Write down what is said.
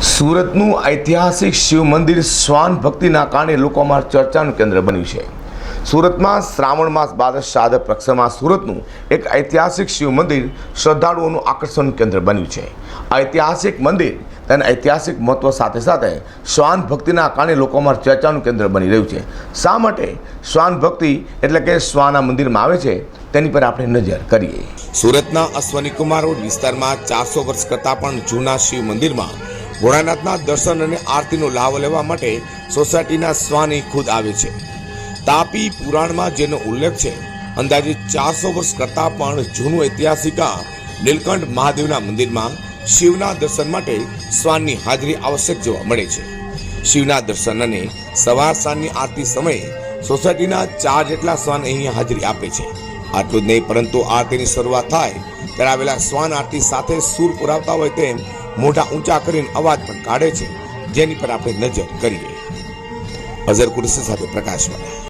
સુરતનું ઐતિહાસિક શિવ મંદિર શ્વાન ભક્તિના કારણે લોકોમાં ચર્ચાનું કેન્દ્ર બન્યું છે. સુરતમાં શ્રાવણ માસ બાદ શ્રાદ્ધ પ્રક્ષરમાં સુરતનું એક ઐતિહાસિક શિવ મંદિર શ્રદ્ધાળુઓનું આકર્ષણનું કેન્દ્ર બન્યું છે. ઐતિહાસિક મંદિર તેના ઐતિહાસિક મહત્વ સાથે સાથે શ્વાન ભક્તિના કારણે લોકોમાં ચર્ચાનું કેન્દ્ર બની રહ્યું છે. શા માટે શ્વાન ભક્તિ એટલે કે શ્વાના મંદિરમાં આવે છે તેની પર આપણે નજર કરીએ. સુરતના અશ્વની કુમાર રોડ વિસ્તારમાં ચારસો વર્ષ કરતાં પણ જૂના શિવ મંદિરમાં ભોળાનાથના દર્શન અને આરતીનો લાભ લેવા માટે સોસાયટીના સ્વાની ખુદ આવે છે. તાપી પુરાણમાં જેનો ઉલ્લેખ છે, અંદાજે ચારસો વર્ષ કરતાં પણ જૂનું ઐતિહાસિક નીલકંઠ મહાદેવના મંદિરમાં શિવના દર્શન માટે શ્વાનની હાજરી આવશ્યક જોવા મળે છે. શિવના દર્શન અને સવાર સાંજની આરતી સમયે સોસાયટીના ચાર જેટલા શ્વાન અહીં હાજરી આપે છે. આટલું જ નહીં, પરંતુ આરતીની શરૂઆત થાય. ત્યારે આવેલા શ્વાન આરતી સાથે સૂર પુરાવતા હોય તેમ મોઢા ઊંચા કરીને અવાજ પણ કાઢે છે. જેની પર આપણે નજર કરીએ. અઝર કુરસી સાથે પ્રકાશવાળા.